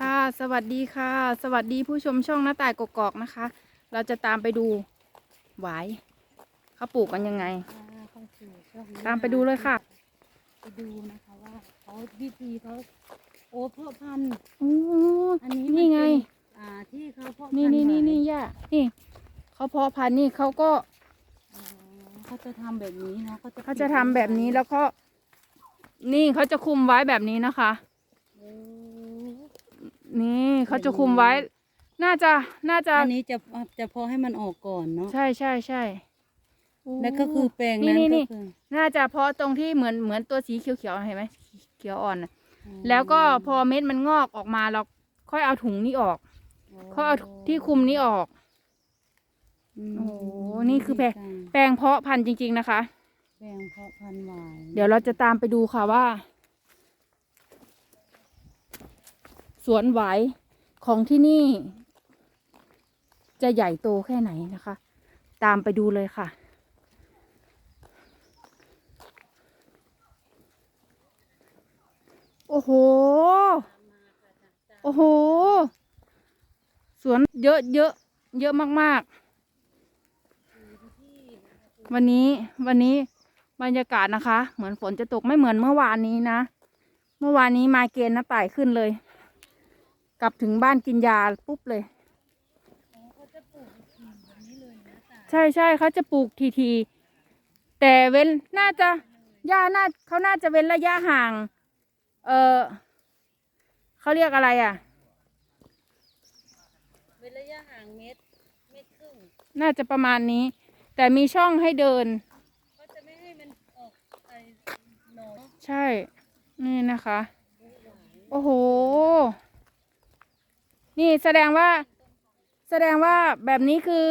ค่ะสวัสดีค่ะ สวัสดีผู้ชมช่องหน้าต่ายกกอกนะคะ เราจะตามไปดูหวายเขาปลูกกันยังไงเข้าสู่ช่วงนี้ตามไปดูเลยค่ะ ไปดูนะคะว่าเขาวิธีเขาโอ้เพาะพันธุ์โอ้อันนี้นี่ไงมันเป็นอ่าที่เขาเพาะพันธุ์นี่นี่นี่ไว้นี่ย่านี่เขาเพาะพันธุ์นี่เขาก็อ๋อเขาจะทำแบบนี้เนาะเขาจะเขาจะทำแบบนี้แล้วก็ นี่เขาจะคุมไว้แบบนี้นะคะ โอ้ นี่เขาจะคุมไว้ น่าจะน่าจะ อันนี้จะจะเพาะให้มันออกก่อนเนาะใช่ใช่ใช่โอ้แล้วก็คือแปลงนี่นั้นนี่ก็นี่คือน่าจะเพาะตรงที่เหมือนเหมือนตัวสีเขียวๆเห็นไหมเขียวอ่อนน่ะอ๋อแล้วก็พอเม็ดมันงอกออกมาเราค่อยเอาถุงนี้ออกค่อยเอาที่คุมนี้ออกมโอ้โหนี่คือแปลงแปลงเพาะพันธุ์จริง ๆ นะคะ แปลงเพาะพันธุ์หวายเดี๋ยวเราจะตามไปดูค่ะว่า สวนหวายของที่นี่ จะใหญ่โตแค่ไหนนะคะ ตามไปดูเลยค่ะ โอ้โห โอ้โห สวนเยอะเยอะเยอะมาก ๆ วันนี้วันนี้บรรยากาศนะคะ เหมือนฝนจะตกไม่เหมือนเมื่อวานนี้นะ เมื่อวานนี้มาเกณฑ์นะไต่ขึ้นเลย กลับถึงบ้านกินยาปุ๊บเลย ใช่ใช่เขาจะปลูกทีทีๆแต่เว้นน่าจะหญ้าน่าเขาน่าจะเว้นระยะห่าง เออเขาเรียกอะไรอะเป็นระยะห่างเมตรเมตรครึ่ง น่าจะประมาณนี้ แต่มีช่องให้เดิน เขาจะไม่ให้มันออกไอ้หนอใช่ นี่นะคะ โอ้โห นี่แสดงว่าแสดงว่าแบบนี้คือ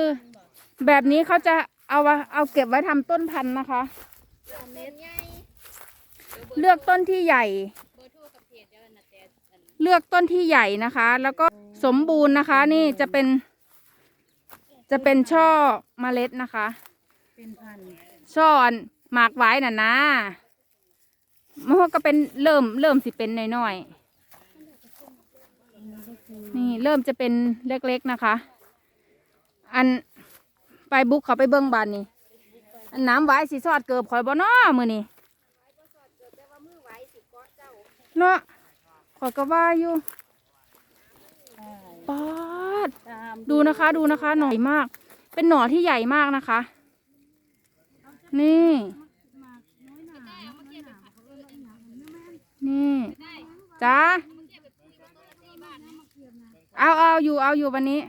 แบบนี้เขาจะเอาไว้เอาเก็บไว้ทำต้นพันธุ์นะคะเมตรเลือกต้นที่ใหญ่เบอร์โทรกับเพจเดี๋ยวนะแต่อันเลือกต้นที่ใหญ่นะคะ แล้วก็สมบูรณ์นะคะ นี่จะเป็น จะเป็นช่อเมล็ดนะคะเป็นพันธุ์ช่ออันหมากไว้น่ะนะมันก็เป็นเริ่มเริ่มสิเป็นน้อยๆอั นี่เริ่มจะเป็นเล็กๆนะคะ อันไปบุกเขาไปเบิ้งบานนี่อันน้ำไว้สีสอดเกือบข่อยบ่น้อมือนี่เนาะข่อยก็ว่าอยู่ป๊าดดูนะคะดูนะคะ หน่อยมาก เป็นหน่อที่ใหญ่มากนะคะ นี่นี่จ้า เอาเอาอยู่เอาอยู่วันนี้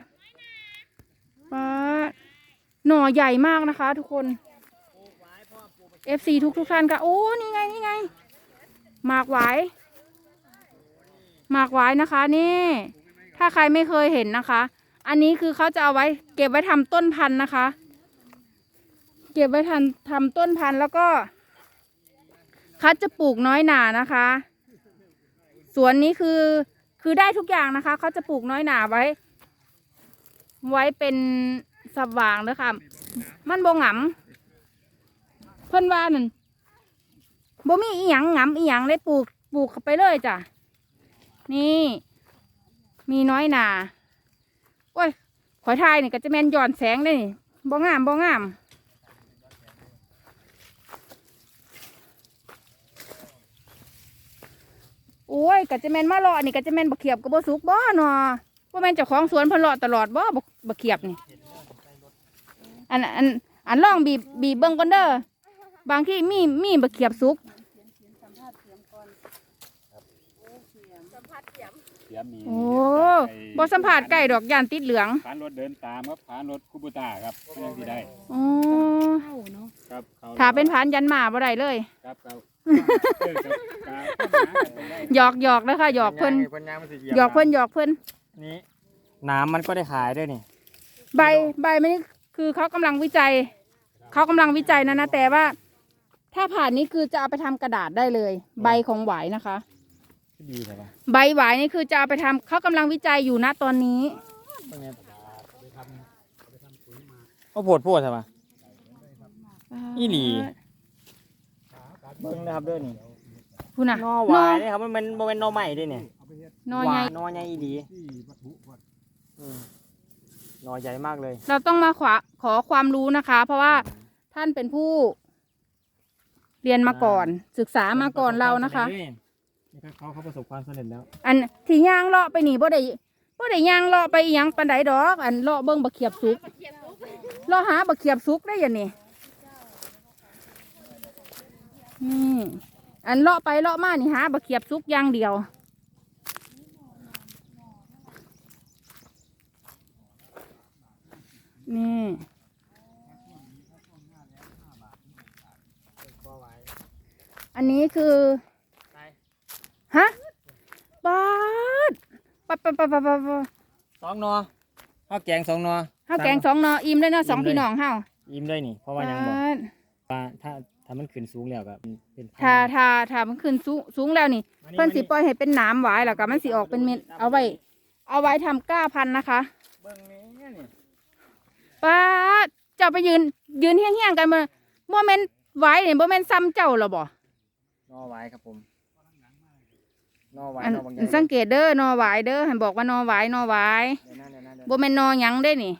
ป๊าหน่อใหญ่มากนะคะ ทุกคน FC ทุกทุกท่านค่ะโอ้นี่ไงนี่ไงหมากหวายหมากหวายนะคะนี่ ถ้าใครไม่เคยเห็นนะคะ อันนี้คือเขาจะเอาไว้เก็บไว้ทำต้นพันธุ์นะคะ เก็บไว้ทันทำต้นพันธุ์แล้วก็เขาจะปลูกน้อยหนานะคะ สวนนี้คือ คือได้ทุกอย่างนะคะ เขาจะปลูกน้อยหนาไว้ ไว้เป็นสว่างเลยค่ะ มันบ่หงำเพิ่นว่านั่นบ่มีอีหยังหงำอีหยังเลยปลูกปลูกเข้าไปเลยจ้ะ นี่ มีน้อยหนาโอ้ยขอยทายนี่ก็จะแม่นย้อนแสงเลยนี่บ่งามบ่งาม โอ้ยก็จะแม่นมาเลาะนี่ก็จะแม่นบักเขียบก็บ่สุกบ่เนาะว่าแม่นเจ้าของสวนเพิ่นเลาะตลอดบ่บักบักเขียบนี่ อันอันอันลองบีบบีบเบิ่งก่อนเด้อบางที่มีมีบักเขียบสุกเสียมีโอ้บ่สัมผัสไก่ดอกยานติดเหลืองผ่านรถเดินตามครับผ่านรถคูบูตาครับก็ยังที่ได้อ๋อเข้าเนาะครับเขาถ้าเป็นผานยันหมาบ่ได้เลย ครับเขาเออครับ ครับเข้ามากันได้หยอกหยอกเลยค่ะหยอกเพิ่นเพิ่นย่างมันสิหยอกเพิ่นหยอกเพิ่นนี้น้ำมันก็ได้ขายด้วยนี่ใบใบมันนี่คือเขากำลังวิจัย เขากำลังวิจัยนะนะแต่ว่า ถ้าผ่านนี้คือจะเอาไปทำกระดาษได้เลย ใบของหวายนะคะ ดีใช่ปะใบหวายนี่คือจะเอาไปทำเขากำลังวิจัยอยู่นะตอนนี้ตรงนี้โอ้โพดโพดใช่ปะ อีหลี เบิ่งนะครับเด้วยนี่คุณน่ะนอหวายนี่ครับมันเป็นโมเป็นนอใหม่ด้วยเนี่ยนอใหญ่หวานอใหญ่อีดีที่วัตถุวัดอืมหนอใหญ่มากเลยเราต้องมาขวาขอความรู้นะคะ เพราะว่าท่านเป็นผู้ เรียนมาก่อน ศึกษามาก่อนเรานะคะ นี่ครับเขาเขาประสบความสำเร็จแล้วอันที่ย่างเลาะไปนี่บ่ได้บ่ได้ย่างเลาะไปอีหยังปานใดดอก อันเลาะเบิ่งบักเขียบสุกเลาะหาบักเขียบสุกได้ยังนี่ นี่อันเลาะไปเลาะมานี่หาบักเขียบสุกอย่างเดียว นี่ก็ไว้อันนี้คือไปฮะบาดปัดปัดปัดปัดปัดปัดสองหนอข้าวแกงสองหนอข้าวแกงสองหนออิ่มเลยเนาะสองพี่น้องเฮายิ้มได้นี่เพราะว่ายังบอกบาดว่าถ้า ถ้ามันขึ้นสูงแล้วก็เป็นพันถ้าถ้าถ้ามันขึ้นสูงสูงแล้วนี่มาเพิ่นสิปล่อยให้เป็นหน้ำไว้แล้วก็มันสิออกเป็นเม็ดเอาไว้ เอาไว้ทำก้าพันธุ์นะคะเบิ่งนี่นี่ป้าดเจ้าไปยืน ยืนเฮี้ยงๆกันมาโมเมนต์ไว้เนี่ยโมเมนต์ซ้ำเจ้าหรอบ่นอไว้ครับผมนอไว้อันนอบางใหญ่อันสังเกตเด้อนอไว้เด้อหันบอกว่านอไว้นอไว้เดี๋ยวนะเดี๋ยวนะเดี๋ยวโมเมนต์นอหยังได้นี่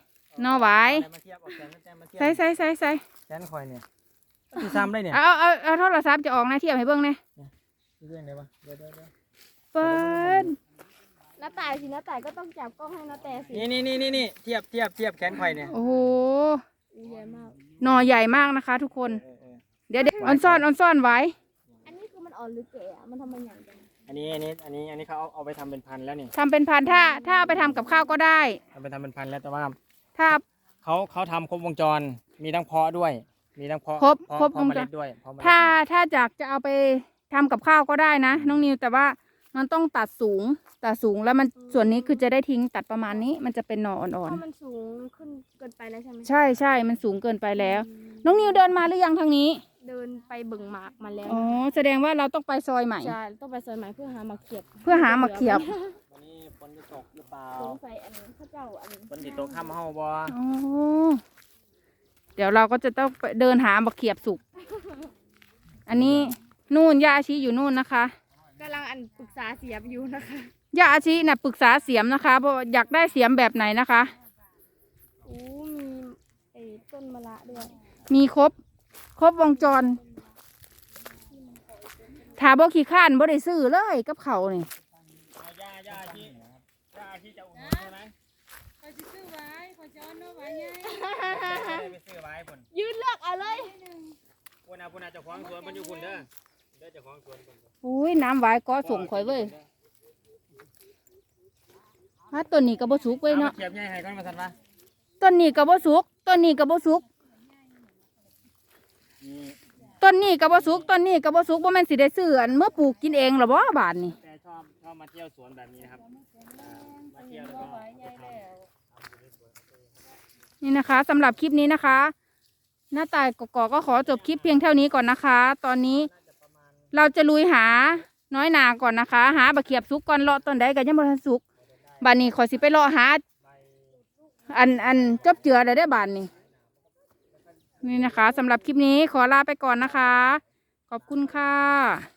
นอไว้เอาอะไรมาเทียบเอาแขนมาแต้มมาเทียบใส่ใส่ใส่ใส่แขนคอยเนี่ย ที่ซ้ำได้เนี่ยเอาเอาเอาเอาโทรศัพท์จะออกนะเทียบให้เบิ่งนะเรื่องได้ปะเดี๋ยวเดี๋ยวเดี๋ยวเปิดน้าตายสิน้าตายก็ต้องจับกล้องให้น้าแต่สินี่นี่นี่นี่นี่เทียบเทียบเทียบแขนคอยเนี่ยโอ้โหอู้ใหญ่มาก หน่อใหญ่มากนะคะ ทุกคน เออเออเดี๋ยวเดี๋ยวออนซ่อนออนซ่อนไว้ อันนี้คือมันอ่อนหรือแก่อะมันทำมันใหญ่จังอันนี้อันนี้อันนี้อันนี้เขาเอาเอาไปทำเป็นพันธุ์แล้วนี่ทำเป็นพันธุ์ถ้าถ้าเอาไปทำกับข้าวก็ได้ เอาไปทำเป็นพันธุ์แล้วแต่ว่าถ้า เขาเขาทำครบวงจรมีทั้งเพาะด้วย มีทั้งเพาะครบเพาะครบเพาะวงเมจรล็ดด้วยเพาะเมล็ดถ้าถ้าอยากจะเอาไปทำกับข้าวก็ได้นะ น้องนิวแต่ว่ามันต้องตัดสูงตัดสูงแล้วมันส่วนนี้คือจะได้ทิ้งตัดประมาณนี้ มันจะเป็นหน่ออ่อนเพราะมันสูงขึ้นเกินไปแล้วใช่ไหมๆ ใช่ใช่มันสูงเกินไปแล้ว น้องนิวเดินมาหรือยังทางนี้เดินไปเบิ่งหมากมาแล้วอ๋อแสดงว่าเราต้องไปซอยใหม่ ใช่ต้องไปซอยใหม่เพื่อหาหมากเขียบเพื่อหาหมากเขียบวันนี้ฝนจะตกหรือเปล่าสงสัยอันนี้ข้าเจ้าอันนี้ฝนจะตกข้ามเฮาบ่อ๋อ เดี๋ยวเราก็จะต้องไปเดินหาบักเขียบสุก อันนี้นู่นยาอาชีอยู่นู่นนะคะกำลังอันปรึกษาเสียบอยู่นะคะยาอาชีน่ะปรึกษาเสียมนะคะเพราะว่าอยากได้เสียมแบบไหนนะคะอู้มีไอ้ต้นมะระด้วยมีครบ ครบวงจรถ้าบ่ขี้ข้านบ่ได้ซื้อเลยกับเขาวนี่ เอาย่าย่าที่ย่าที่จะอุ่นใช่ไหม คอยซื้อไว้ค อยย้อนเอาไว้ไงไปซื้อไว้พุ่นยืนเลือกเอาเลยพุ่นน่ะพุ่นน่ะเจ้าของสวนมันอยู่พุ่นเด้อเด้อเจ้าของสวนพุ่นอุ้ยน้ำหวายก็ส่งข่อยเว้ยฮะต้นนี้ก็บ่สุกเว้ยเอาเนาะมาเทียบใหญ่ให้ก่อนมาสั่นวะต้นนี้ก็บ่สุกต้นนี้ก็บ่สุกนี่ต้นนี้ก็บ่สุกต้นนี้ก็บ่สุกบ่แม่นสิได้ซื้ออันเมื่อปลูกกินเองหรอบ่บาดนี่แต่ชอบชอบมาเที่ยวสวนแบบนี้นะครับอ่ามาเที่ยวแล้วก็ไปทำ นี่นะคะสำหรับคลิปนี้นะคะ หน้าตายกกอกก็ขอจบคลิปเพียงเท่านี้ก่อนนะคะ ตอนนี้เราจะลุยหาน้อยนาก่อนนะคะ หาบะเขียบสุกก่อนเลาะต้นใดกันยังบ่ทันสุกบานนี้ขอสิไปเลาะหา อันอันจบเจือได้ได้บานนี้ นี่นะคะสำหรับคลิปนี้ขอลาไปก่อนนะคะ ขอบคุณค่ะ